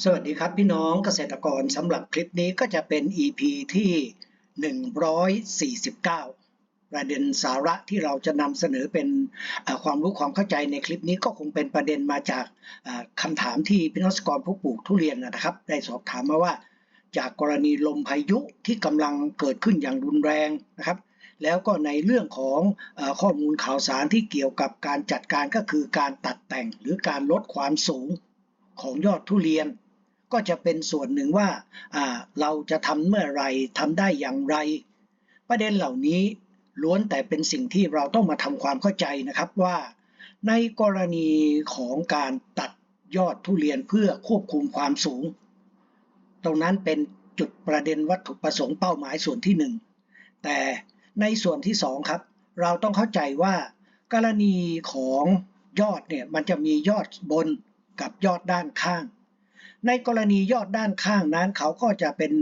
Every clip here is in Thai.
สวัสดีครับพี่น้องเกษตรกรสำหรับคลิปนี้ก็จะเป็น EP ที่ 149 ประเด็นสาระที่เราจะนำเสนอเป็นความรู้ความเข้าใจในคลิปนี้ก็คงเป็นประเด็นมาจากคำถามที่พี่น้องเกษตรกรผู้ปลูกทุเรียนนะครับ ได้สอบถามมาว่า จากกรณีลมพายุที่กำลังเกิดขึ้นอย่างรุนแรงนะครับ แล้วก็ในเรื่องของอข้อมูลข่าวสารที่เกี่ยวกับการจัดการก็คือการตัดแต่งหรือการลดความสูงของยอดทุเรียน ก็จะเป็นส่วนหนึ่งว่าเราจะทำเมื่อไรทำได้อย่างไร ประเด็นเหล่านี้ล้วนแต่เป็นสิ่งที่เราต้องมาทำความเข้าใจนะครับว่า ในกรณีของการตัดยอดทุเรียนเพื่อควบคุมความสูง ตรงนั้นเป็นจุดประเด็นวัตถุประสงค์เป้าหมายส่วนที่หนึ่งแต่ในส่วนที่สองครับ เราต้องเข้าใจว่า กรณีของยอดเนี่ยมันจะมียอดบนกับยอดด้านข้าง ในกรณียอดด้านข้างนั้น เขาก็จะเป็น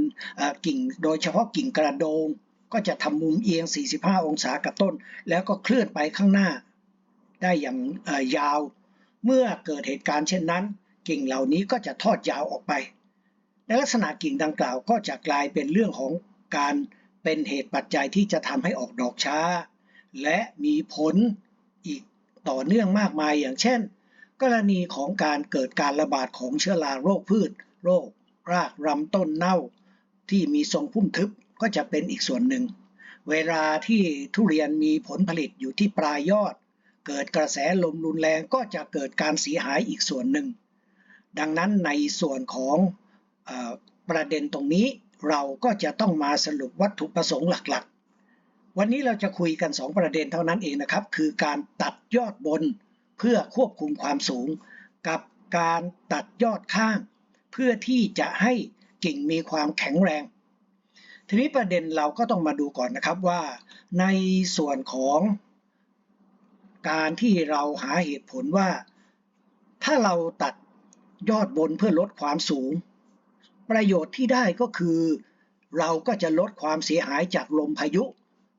กิ่งโดยเฉพาะกิ่งกระโดง ก็จะทำมุมเอียง 45 องศากับต้น แล้วก็เคลื่อนไปข้างหน้า ได้อย่างยาว เมื่อเกิดเหตุการณ์เช่นนั้น กิ่งเหล่านี้ก็จะทอดยาวออกไปในลักษณะกิ่งดังกล่าวก็จะกลายเป็นเรื่องของการเป็นเหตุปัจจัยที่จะทำให้ออกดอกช้า และมีผลอีกต่อเนื่องมากมายอย่างเช่น กรณีของการเกิดการระบาดของเชื้อราโรคพืช โรค รากรำต้นเน่า ที่มีทรงพุ่มทึบก็จะเป็นอีกส่วนหนึ่ง เวลาที่ทุเรียนมีผลผลิตอยู่ที่ปลายยอด เกิดกระแสลมรุนแรงก็จะเกิดการเสียหายอีกส่วนหนึ่ง ดังนั้นในส่วนของอประเด็นตรงนี้เราก็จะต้องมาสรุปวัตถุประสงค์หลักๆ วันนี้เราจะคุยกัน 2 ประเด็นเท่านั้นเองนะครับ คือการตัดยอดบน เพื่อควบคุมความสูง กับการตัดยอดข้าง เพื่อที่จะให้กิ่งมีความแข็งแรง ทีนี้ประเด็นเราก็ต้องมาดูก่อนนะครับว่า ในส่วนของการที่เราหาเหตุผลว่า ถ้าเราตัดยอดบนเพื่อลดความสูง ประโยชน์ที่ได้ก็คือ เราก็จะลดความเสียหายจากลมพายุ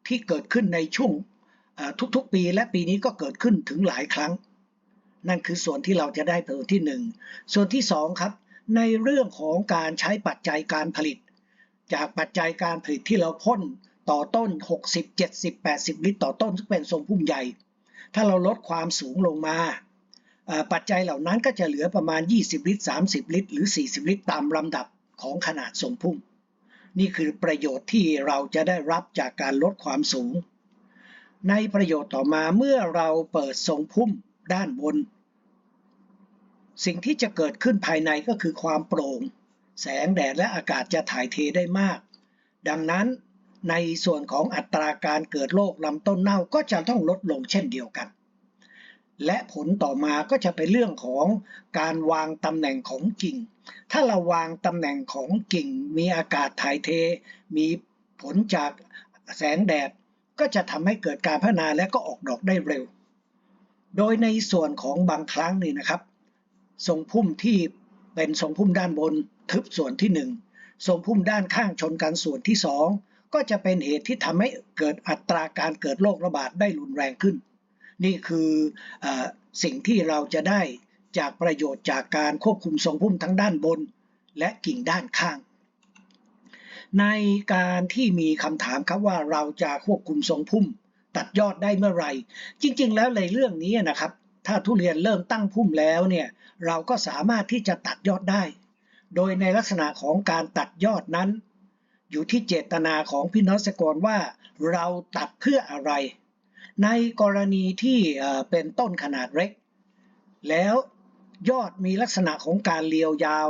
ที่เกิดขึ้นในช่วงทุกๆปีและปีนี้ก็เกิดขึ้นถึงหลายครั้ง นั่นคือส่วนที่เราจะได้ประโยชน์ที่หนึ่งส่วนที่สองครับ ในเรื่องของการใช้ปัจจัยการผลิต จากปัจจัยการผลิตที่เราพ่นต่อต้น 60 70 80 ลิตรต่อต้นซึ่งเป็นทรงพุ่มใหญ่ ถ้าเราลดความสูงลงมาปัจจัยเหล่านั้นก็จะเหลือประมาณ 20 ลิตร 30 ลิตร หรือ 40 ลิตร ตามลำดับของขนาดทรงพุ่ม นี่คือประโยชน์ที่เราจะได้รับจากการลดความสูง ในประโยชน์ต่อมาเมื่อเราเปิดทรงพุ่ม ด้านบน สิ่งที่จะเกิดขึ้นภายในก็คือความโปร่ง แสงแดดและอากาศจะถ่ายเทได้มาก ดังนั้นในส่วนของอัตราการเกิดโรคลำต้นเน่าก็จะต้องลดลงเช่นเดียวกัน และผลต่อมาก็จะเป็นเรื่องของการวางตำแหน่งของกิ่ง ถ้าเราวางตำแหน่งของกิ่ง มีอากาศถ่ายเท มีผลจากแสงแดดก็จะทำให้เกิดการพัฒนาและก็ออกดอกได้เร็ว โดยในส่วนของบางครั้งนี่นะครับทรงพุ่มที่เป็นทรงพุ่มด้านบนทึบส่วนที่หนึ่งทรงพุ่มด้านข้างชนกันส่วนที่สองก็จะเป็นเหตุที่ทำให้เกิดอัตราการเกิดโรคระบาดได้รุนแรงขึ้น นี่คือออสิ่งที่เราจะได้จากประโยชน์จากการควบคุมทรงพุ่มทั้งด้านบน และกิ่งด้านข้าง ในการที่มีคำถามครับว่าเราจะควบคุมทรงพุ่ม ตัดยอดได้เมื่อไหร่ จริง ๆ แล้วในเรื่องนี้นะครับ ถ้าทุเรียนเริ่มตั้งพุ่มแล้วเนี่ยเราก็สามารถที่จะตัดยอดได้ โดยในลักษณะของการตัดยอดนั้น อยู่ที่เจตนาของพี่นองเกรว่าเราตัดเพื่ออะไร ในกรณีที่เอ่อเป็นต้นขนาดเล็ก แล้วยอดมีลักษณะของการเลียวยาว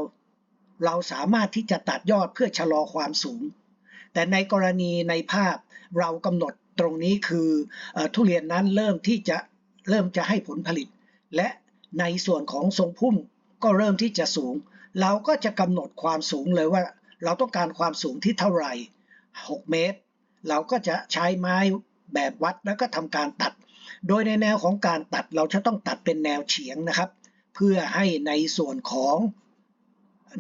เราสามารถที่จะตัดยอดเพื่อชะลอความสูง แต่ในกรณีในภาพเรากำหนด ตรงนี้คืออทุเรียนนั้นเริ่มที่จะเริ่มจะให้ผลผลิต และในส่วนของทรงพุ่มก็เริ่มที่จะสูง เราก็จะกำหนดความสูงเลยว่าเราต้องการความสูงที่เท่าไหร่ 6 เมตร เราก็จะใช้ไม้แบบวัดแล้วก็ทำการตัด โดยในแนวของการตัดเราจะต้องตัดเป็นแนวเฉียงนะครับ เพื่อให้ในส่วนของ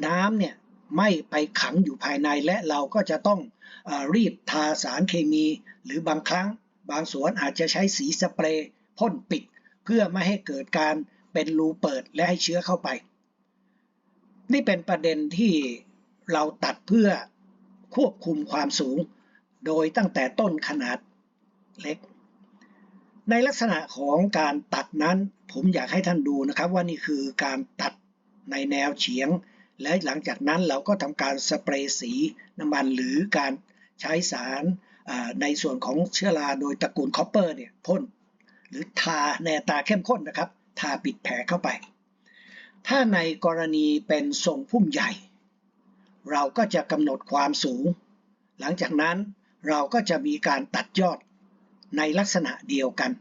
น้ำเนี่ย ไม่ไปขังอยู่ภายในและเราก็จะต้องอรีบทาสารเคมี หรือบางครั้ง บางสวนอาจจะใช้สีสเปรย์พ่นปิด เพื่อไม่ให้เกิดการเป็นรูเปิดและให้เชื้อเข้าไป นี่เป็นประเด็นที่เราตัดเพื่อควบคุมความสูง โดยตั้งแต่ต้นขนาดเล็ก ในลักษณะของการตัดนั้นผมอยากให้ท่านดูนะครับว่านี่คือการตัดในแนวเฉียง และหลังจากนั้นเราก็ทำการสเปรย์สีน้ำมันหรือการใช้สารในส่วนของเชื้อราโดยตระกูลคอปเปอร์เนี่ยพ่นหรือทาในตาเข้มข้นนะครับ ทาปิดแผลเข้าไป ถ้าในกรณีเป็นทรงพุ่มใหญ่ เราก็จะกำหนดความสูง หลังจากนั้นเราก็จะมีการตัดยอดในลักษณะเดียวกัน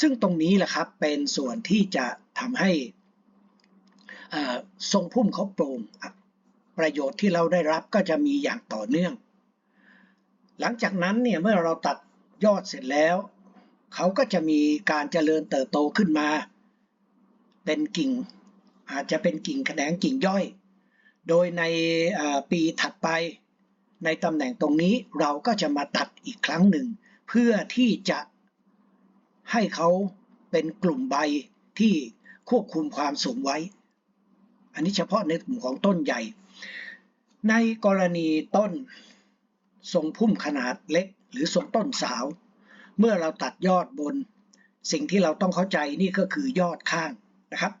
ซึ่งตรงนี้แหละครับเป็นส่วนที่จะทำให้ ทรงพุ่มเขาโปร่งประโยชน์ที่เราได้รับก็จะมีอย่างต่อเนื่อง หลังจากนั้นเนี่ยเมื่อเราตัดยอดเสร็จแล้ว เขาก็จะมีการเจริญเติบโตขึ้นมา เป็นกิ่ง อาจจะเป็นกิ่งแขนงกิ่งย่อย โดยในปีถัดไปในตำแหน่งตรงนี้เราก็จะมาตัดอีกครั้งหนึ่ง เพื่อที่จะให้เขาเป็นกลุ่มใบที่ควบคุมความสูงไว้ อันนี้เฉพาะในกลุ่มของต้นใหญ่ ในกรณีต้นทรงพุ่มขนาดเล็ก หรือทรงต้นสาว เมื่อเราตัดยอดบน สิ่งที่เราต้องเข้าใจนี่ก็คือยอดข้างนะครับ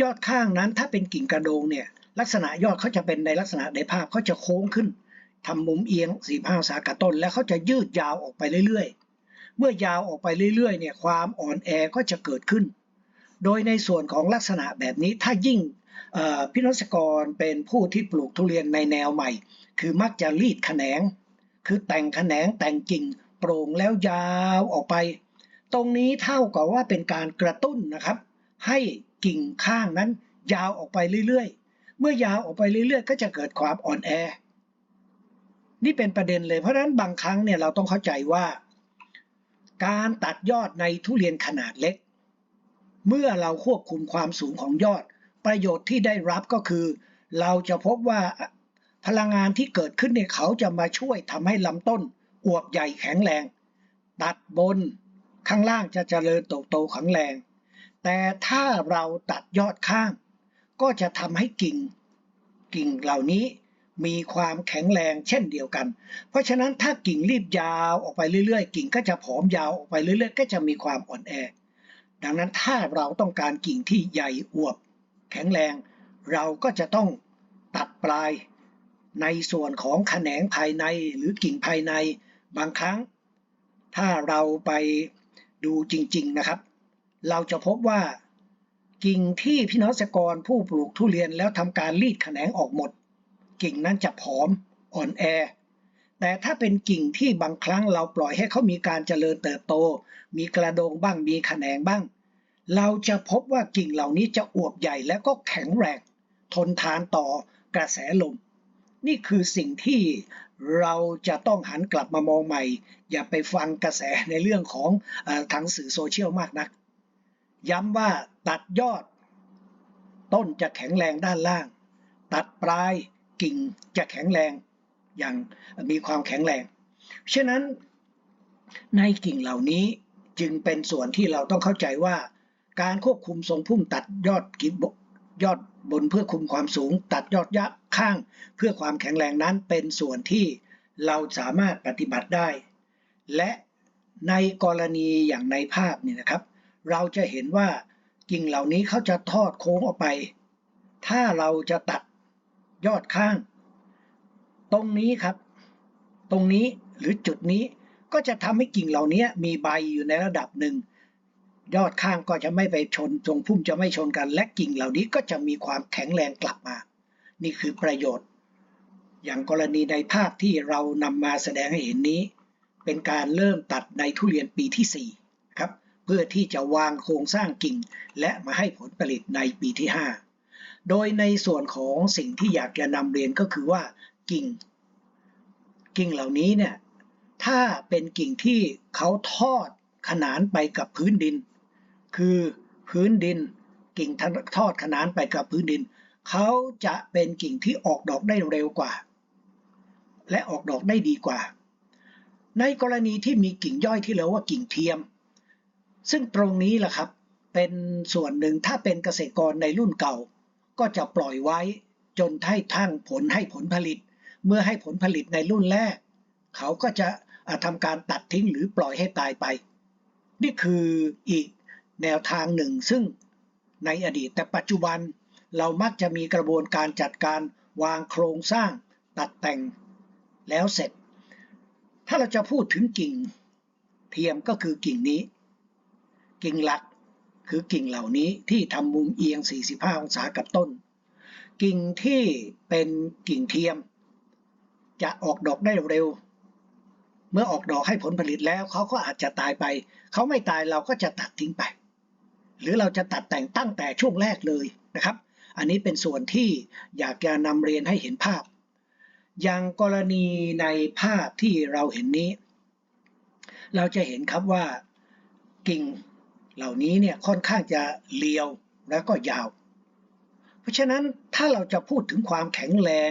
ยอดข้างนั้นถ้าเป็นกิ่งกระโดงเนี่ยลักษณะยอดเขาจะเป็นในลักษณะในภาพเขาจะโค้งขึ้นทำมุมเอียง45องศากับต้น แล้วเขาจะยืดยาวออกไปเรื่อยๆ เมื่อยาวออกไปเรื่อยๆเนี่ยความอ่อนแอก็จะเกิดขึ้น โดยในส่วนของลักษณะแบบนี้ถ้ายิ่ง พี่นศกรเป็นผู้ที่ปลูกทุเรียนในแนวใหม่ คือมักจะรีดแขนง คือแต่งแขนงแต่งกิ่งโปร่งแล้วยาวออกไป ตรงนี้เท่ากับว่าเป็นการกระตุ้นนะครับ ให้กิ่งข้างนั้นยาวออกไปเรื่อยๆ เมื่อยาวออกไปเรื่อยๆ ก็จะเกิดความอ่อนแอ นี่เป็นประเด็นเลยเพราะฉะนั้นบางครั้งเนี่ยเราต้องเข้าใจว่า การตัดยอดในทุเรียนขนาดเล็ก เมื่อเราควบคุมความสูงของยอด ประโยชน์ที่ได้รับก็คือ เราจะพบว่าพลังงานที่เกิดขึ้นเนี่ยเขาจะมาช่วยทำให้ลำต้นอวบใหญ่แข็งแรง ตัดบนข้างล่างจะเจริญเติบโตแข็งแรง แต่ถ้าเราตัดยอดข้าง ก็จะทำให้กิ่ง กิ่งเหล่านี้มีความแข็งแรงเช่นเดียวกัน เพราะฉะนั้นถ้ากิ่งรีบยาวออกไปเรื่อยๆ กิ่งก็จะผอมยาวออกไปเรื่อยๆ ก็จะมีความอ่อนแอ ดังนั้นถ้าเราต้องการกิ่งที่ใหญ่อวบ แข็งแรง เราก็จะต้องตัดปลายในส่วนของแขนงภายในหรือกิ่งภายในบางครั้ง ถ้าเราไปดูจริง ๆนะครับ เราจะพบว่ากิ่งที่พี่น้องเกษตรกรผู้ปลูกทุเรียนแล้วทำการรีดแขนงออกหมด กิ่งนั้นจะผอมอ่อนแอ แต่ถ้าเป็นกิ่งที่บางครั้งเราปล่อยให้เขามีการเจริญเติบโต มีกระโดงบ้างมีแขนงบ้าง เราจะพบว่ากิ่งเหล่านี้จะอวบใหญ่และก็แข็งแรงทนทานต่อกระแสลม นี่คือสิ่งที่เราจะต้องหันกลับมามองใหม่ อย่าไปฟังกระแสในเรื่องของออทางสื่อโซเชียลมากนัก ย้ำว่าตัดยอด ต้นจะแข็งแรงด้านล่าง ตัดปลายกิ่งจะแข็งแรงอย่างมีความแข็งแรง ฉะนั้นในกิ่งเหล่านี้จึงเป็นส่วนที่เราต้องเข้าใจว่า การควบคุมทรงพุ่มตัดยอดกิ่งบยอดบนเพื่อคุมความสูง ตัดยอดยะข้าง เพื่อความแข็งแรงนั้นเป็นส่วนที่เราสามารถปฏิบัติได้ และในกรณีอย่างในภาพนี่นะครับ เราจะเห็นว่ากิ่งเหล่านี้เขาจะทอดโค้งออกไป ถ้าเราจะตัดยอดข้าง ตรงนี้ครับ ตรงนี้หรือจุดนี้ก็จะทำให้กิ่งเหล่านี้มีใบอยู่ในระดับหนึ่ง ยอดข้างก็จะไม่ไปชนทรงพุ่มจะไม่ชนกัน และกิ่งเหล่านี้ก็จะมีความแข็งแรงกลับมา นี่คือประโยชน์ อย่างกรณีในภาพที่เรานำมาแสดงให้เห็นนี้ เป็นการเริ่มตัดในทุเรียนปีที่4ครับเพื่อที่จะวางโครงสร้างกิ่ง และมาให้ผลผลิตในปีที่ 5 โดยในส่วนของสิ่งที่อยากจะนำเรียนก็คือว่ากิ่ง กิ่งเหล่านี้เนี่ยถ้าเป็นกิ่งที่เขาทอดขนานไปกับพื้นดิน คือพื้นดินกิ่งทอดขนานไปกับพื้นดิน เขาจะเป็นกิ่งที่ออกดอกได้เร็วกว่า และออกดอกได้ดีกว่า ในกรณีที่มีกิ่งย่อยที่เรียกว่ากิ่งเทียม ซึ่งตรงนี้แหละครับเป็นส่วนหนึ่งถ้าเป็นเกษตรกรในรุ่นเก่า ก็จะปล่อยไว้จนให้ทั้งผลให้ผลผลิต เมื่อให้ผลผลิตในรุ่นแรก เขาก็จะอ่าทำการตัดทิ้งหรือปล่อยให้ตายไป นี่คืออีก แนวทางหนึ่ง ซึ่งในอดีตแต่ปัจจุบันเรามักจะมีกระบวนการจัดการวางโครงสร้างตัดแต่งแล้วเสร็จ ถ้าเราจะพูดถึงกิ่ง เทียมก็คือกิ่งนี้ กิ่งหลักคือกิ่งเหล่านี้ที่ทำมุมเอียง 45 องศากับต้น กิ่งที่เป็นกิ่งเทียม จะออกดอกได้เร็ว เมื่อออกดอกให้ผลผลิตแล้วเขาก็อาจจะตายไป เขาไม่ตายเราก็จะตัดทิ้งไป หรือเราจะตัดแต่งตั้งแต่ช่วงแรกเลยนะครับ อันนี้เป็นส่วนที่อยากจะนำเรียนให้เห็นภาพ อย่างกรณีในภาพที่เราเห็นนี้ เราจะเห็นครับว่ากิ่งเหล่านี้เนี่ยค่อนข้างจะเรียวแล้วก็ยาว เพราะฉะนั้นถ้าเราจะพูดถึงความแข็งแรง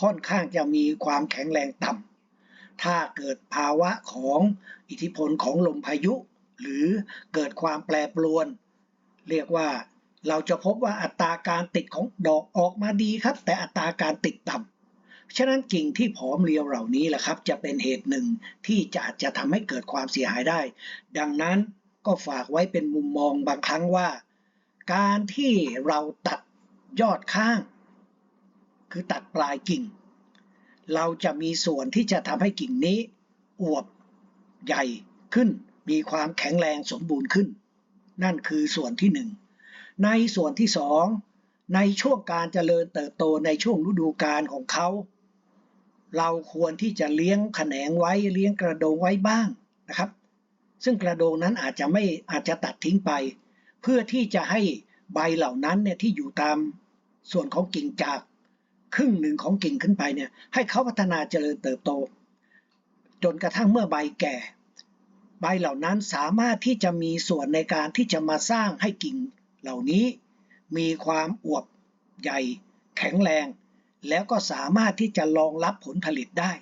ค่อนข้างจะมีความแข็งแรงต่ำถ้าเกิดภาวะของอิทธิพลของลมพายุ หรือเกิดความแปรปรวน เรียกว่าเราจะพบว่าอัตราการติดของดอกออกมาดีครับ แต่อัตราการติดต่ำฉะนั้นกิ่งที่ผอมเรียวเหล่านี้แหละครับ จะเป็นเหตุหนึ่งที่จะจะทำให้เกิดความเสียหายได้ ดังนั้นก็ฝากไว้เป็นมุมมองบางครั้งว่า การที่เราตัดยอดข้าง คือตัดปลายกิ่ง เราจะมีส่วนที่จะทำให้กิ่งนี้อวบใหญ่ขึ้น มีความแข็งแรงสมบูรณ์ขึ้น นั่นคือส่วนที่หนึ่งในส่วนที่สองในช่วงการเจริญเติบโตในช่วงฤดูกาลของเขา เราควรที่จะเลี้ยงแขนงไว้เลี้ยงกระโดงไว้บ้างนะครับ ซึ่งกระโดงนั้นอาจจะไม่อาจจะตัดทิ้งไป เพื่อที่จะให้ใบเหล่านั้นเนี่ยที่อยู่ตามส่วนของกิ่งจากครึ่งหนึ่งของกิ่งขึ้นไปเนี่ยให้เขาพัฒนาเจริญเติบโต จนกระทั่งเมื่อใบแก่ ใบเหล่านั้นสามารถที่จะมีส่วนในการที่จะมาสร้างให้กิ่งเหล่านี้ มีความอวบใหญ่ แข็งแรง แล้วก็สามารถที่จะรองรับผลผลิตได้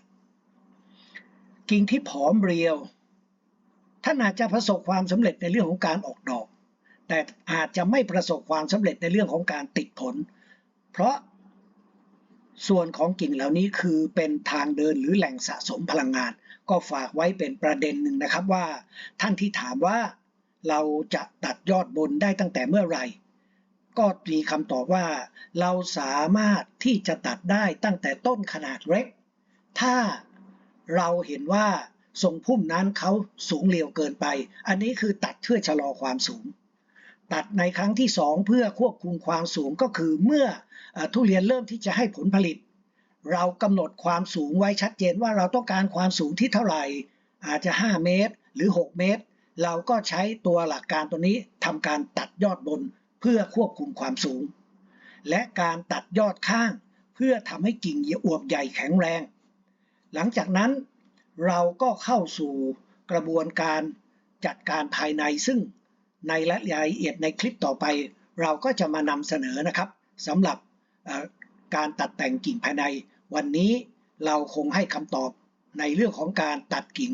กิ่งที่ผอมเรียว ท่านอาจจะประสบความสำเร็จในเรื่องของการออกดอก แต่อาจจะไม่ประสบความสำเร็จในเรื่องของการติดผล เพราะ ส่วนของกิ่งเหล่านี้คือเป็นทางเดินหรือแหล่งสะสมพลังงาน ก็ฝากไว้เป็นประเด็นหนึ่งนะครับว่า ท่านที่ถามว่าเราจะตัดยอดบนได้ตั้งแต่เมื่อไหร่ ก็มีคำตอบว่า เราสามารถที่จะตัดได้ตั้งแต่ต้นขนาดเล็ก ถ้าเราเห็นว่าทรงพุ่มนั้นเขาสูงเร็วเกินไป อันนี้คือตัดเพื่อชะลอความสูง ตัดในครั้งที่ 2 เพื่อควบคุมความสูงก็คือเมื่ออทุเรียนเริ่มที่จะให้ผลผลิต เรากำหนดความสูงไว้ชัดเจนว่าเราต้องการความสูงที่เท่าไหร่ อาจจะ 5 เมตร หรือ 6 เมตร เราก็ใช้ตัวหลักการตัวนี้ทำการตัดยอดบนเพื่อควบคุมความสูง และการตัดยอดข้างเพื่อทำให้กิ่งอวบใหญ่แข็งแรง หลังจากนั้นเราก็เข้าสู่กระบวนการจัดการภายในซึ่ง ในรายละเอียดในคลิปต่อไป เราก็จะมานำเสนอนะครับสำหรับการตัดแต่งกิ่งภายใน วันนี้เราคงให้คำตอบในเรื่องของการตัดกิ่ง